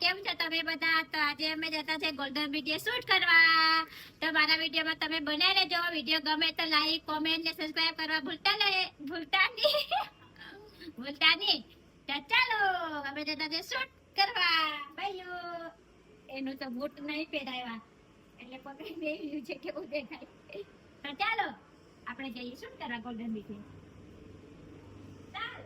કેમ છો તમે બધા? તો આજે અમે જતા છે ગોલ્ડન વીડિયો શૂટ કરવા. તો મારા વિડીયોમાં તમે બનાવી લેજો વીડિયો ગમે તો લાઈક કોમેન્ટ ને સબસ્ક્રાઇબ કરવા ભૂલતા નહીં. ભૂલતા નહીં. ભૂલતા નહીં. તો ચાલો, અમે જતા છે શૂટ કરવા. બાયો એનું તો બૂટ નહીં પહેરાવ્યા. એટલે પકડી બે છે કેવું દેખાય. તો ચાલો, આપણે જઈએ શૂટ કરવા ગોલ્ડન વીડિયો ચાલ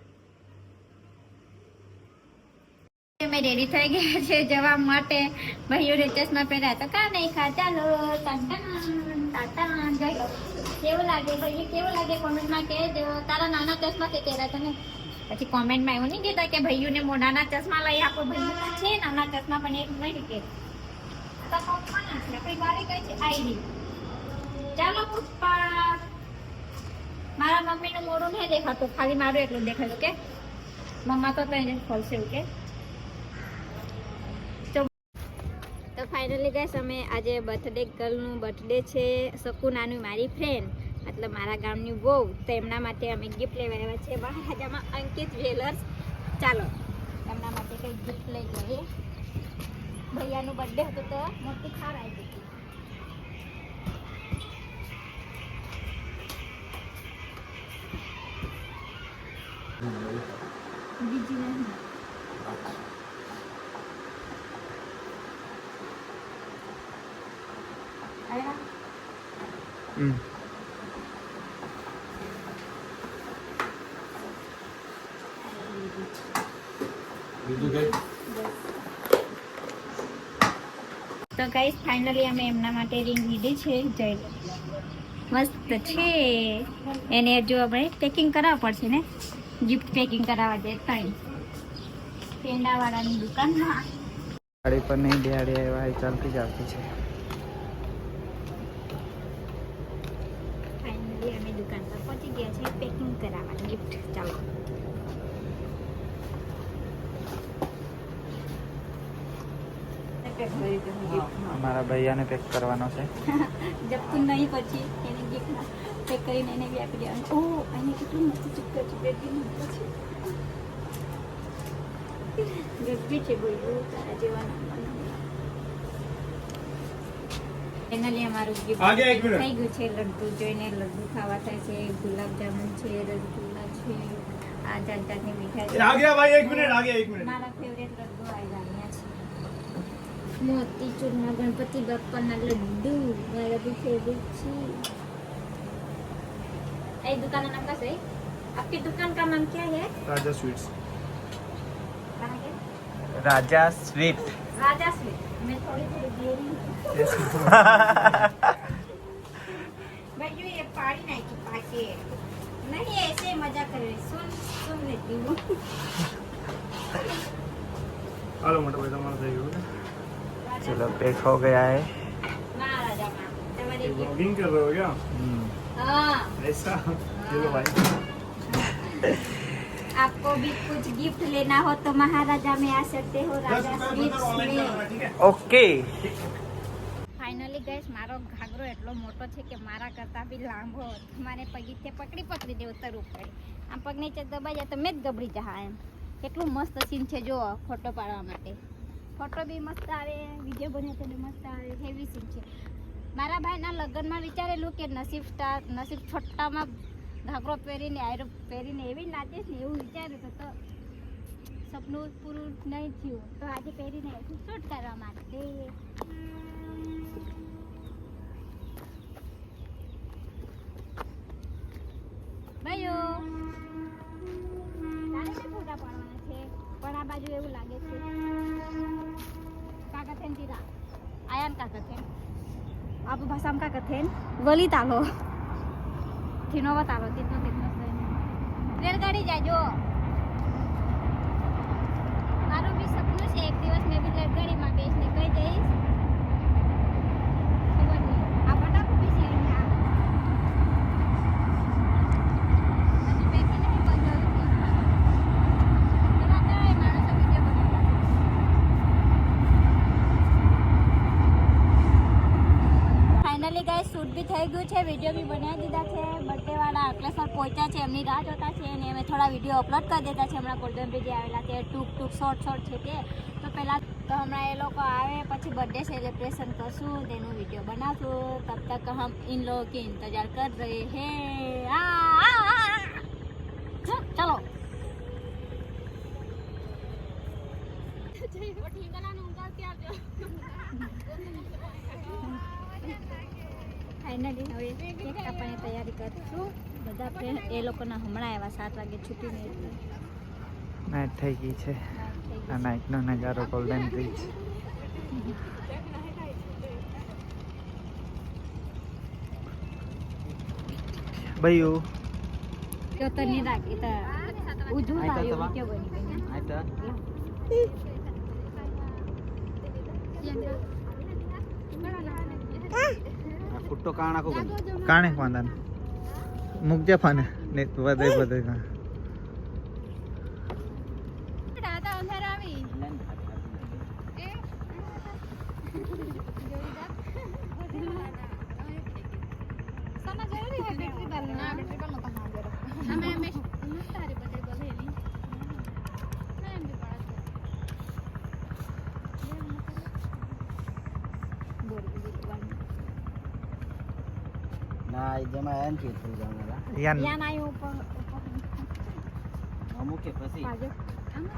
અમે રેડી થઈ ગયા છે જવા માટે. ભાઈઓને ચશ્મા પહેર્યા તો કા નહીં ખા, ચાલો કેવું લાગે ભાઈ કેવું લાગે કોમેન્ટમાં કે તારા નાના ચશ્મા તે પહેર્યા તને? પછી કોમેન્ટમાં એવું નહીં કહેતા કે ભાઈઓને મોઢાના ચશ્મા લઈ આપો ભાઈઓ છે નાના ચશ્મા, પણ એક નહીં કે. ચાલો પુષ્પા મારા મમ્મીનું મોઢું નહીં દેખાતું, ખાલી મારું એટલું દેખાયું કે મમ્મા તો કઈ ખોલશે એવું કે તો ફાઇનલી ગાઈસ અમે આજે બર્થડે ગર્લનું બર્થડે છે, શકુનાની મારી ફ્રેન્ડ મતલબ મારા ગામની બહુ તો એમના માટે અમે ગિફ્ટ લેવા આવ્યા છે. મહારાજામાં અંકિત જ્વેલર્સ ચાલો, એમના માટે કંઈક ગિફ્ટ લઈ જઈએ ભૈયાનું બર્થડે હતું તો મોટી ખાર આવી હતી. બીજી નહીં આવ્યા હમ. બીજું કઈ તો ગાઈસ ફાઇનલી અમે એમના માટે રિંગ લીધી છે. જઈ મસ્ત છે. એને હજુ આપણે પેકિંગ કરાવવા પડશે ને? ગિફ્ટ પેકિંગ કરાવવા દે ત્રણ પેંડાવાળાની દુકાનમાં. ગાડી પર નહીં બેહાડી આવ્યા ચાલતી જ આવતી છે. ફાઇનલી અમે દુકાન પર પહોંચી ગયા છીએ પેકિંગ કરાવવા ગિફ્ટ ચાલો. મારા ભૈયાને પેક કરવાનો છે. જપતું નહીં પછી એને ગિફ્ટ પેક કરીને એને બી આપી દેવાનું. ઓ એને કેટલું મસ્ત ચિપકા મસ્ત છે. ગજબી છે બોલ્યું તારા જેવા ફાઇનલી અમારું ગિફ્ટ થઈ ગયું છે. લડ્ડુ જોઈને લડ્ડુ ખાવા થાય છે. ગુલાબજામુન છે રસગુલ્લા છે આ જાત જાતની મીઠાઈ આગે ભાઈ એક મિનિટ આગે એક મિનિટ. મારા ફેવરેટ લડ્ડુ આવ્યા અહીંયા છે. મોતીચૂરના ગણપતિ બાપ્પાના લડ્ડુ મારા બી ફેવરેટ છે. એ દુકાન નામ કા છે આપકી દુકાન કા નામ ક્યા હે? Raja sweets. Raja sweet. Raja sweet. मैं थोड़ी थोड़ी दे रही भाई ये पानी नहीं छुपा के नहीं ऐसे मज़ा कर रही सुन सुन लेती हूँ। हेलो मोटा भाई तुम्हारा सही होगा चलो पेट हो गया है। ब्लॉगिंग कर रहे हो क्या? हम्म। हाँ। ऐसा? हाँ। चलो भाई। आपको भी कुछ गिफ्ट लेना हो तो महाराजा में आ सकते हो दस राजा रुपए स्वीट्स ऑनलाइन में करना ठीक है ઓકે ફાઇનલી ગઈશ મારો ઘાઘરો એટલો મોટો છે કે મારા કરતાં બી લાંબો મારે પગીથી પકડી પકડી દે ઉતરવું પડે આમ પગ નીચે દબાઈ જાય તો મેં જ ગબડી જા એમ કેટલું મસ્ત સીન છે જો ફોટો પાડવા માટે ફોટો બી મસ્ત આવે વિડીયો બને તો બી મસ્ત આવે હેવી સીન છે મારા ભાઈના લગ્નમાં વિચારેલું કે નસીબ સ્ટાર નસીબ છોટ્ટામાં ઘાઘરો પહેરીને, આયરો પહેરીને એવી નાચીશ ને એવું વિચાર્યું તો સપનું પૂરું નહીં થયું. તો આજે પહેરીને શૂટ કરવા માટે પણ આ બાજુ એવું લાગે છે. કાકા થેન, તીરા. આયાન કાકા થેન. આપ ભાષામાં કાકા થેન. વલી તાલો થીનોવા બતાવો તીતનો તીતનો રેલગાડી જાય જો મારું બી સપનું છે એક દિવસ મેં બી રેલગાડીમાં બેસીને કઈ જઈશ ખબર નહીં આ બટાકું બી છે અહીંયા હજી પેકી નહીં બંધાવ્યું છે. પેલા કઈ માણસો વીડિયો બનાવતા છે. ફાઇનલી ગાય શૂટ બી થઈ ગયું છે વીડિયો બી બનાવી દીધા છે બર્થડેવાળા અંકલેશ્વર પહોંચ્યા છે, એમની રાહ જોતા છે, અને અમે થોડા વીડિયો અપલોડ કરી દેતા છે, હમણાં ગોલ્ડન બ્રિજે આવેલા છે ટૂંક ટૂંક શોર્ટ શોર્ટ છે તે. તો પહેલાં તો હમણાં એ લોકો આવે, પછી બર્થડે સેલિબ્રેશન કરશું તેનું વીડિયો બનાવશું. તબ તક હમ ઇન લોકો કે ઇંતજાર કર રહે હે. આ ચલો. ઠીકાના ઊંઘા ક્યાં જો. ફાઇનલી હવે કેક કાપવાની તૈયારી કરીશું. બધા ફ્રેન્ડ એ લોકોના હમણાં આવ્યા સાત વાગે છૂટીને એટલે. નાઇટ થઈ ગઈ છે. આ નાઇટનો નજારો ગોલ્ડન બ્રિજ ભયું તો તો નહીં રાખી તો ઉજવું આવ્યું કે બની ગયો. ફૂટો કાણ આખો કાણે વાંધા મૂકજે ફાને. ને બધે બધે કા દાદા અંધાર આવી sana જરૂરી હે બેટરી બાલ ના બેટરી બાલ નતો હા જરો અમે અમે તારી બેટરી બાલ હેલી ના એમ બી પડા ના એ જમા એમ કે થઈ જવાના યાન યાન આયો ઉપર અમુક કે પછી બાજુ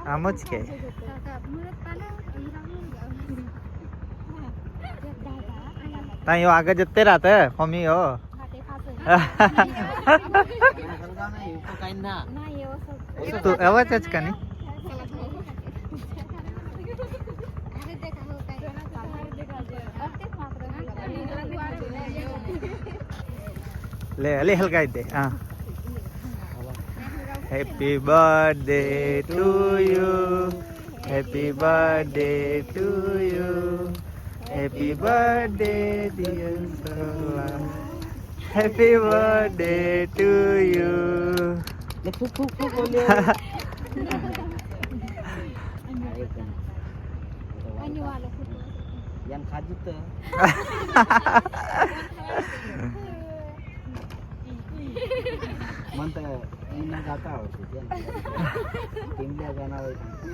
આમ જ કે ત્યાં યો આગળ જતે રાતે મમ્મી હો. હલગા નહીં તો કાઈ ના ના. એવો સબ તું અવાજ જ કની Le, le helgai. Ah. Happy birthday to you. Happy birthday to you. Happy birthday dear Salah. Happy birthday to you. Yang kajut tuh. બોલ્યો યાન ખાધું તો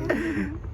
મન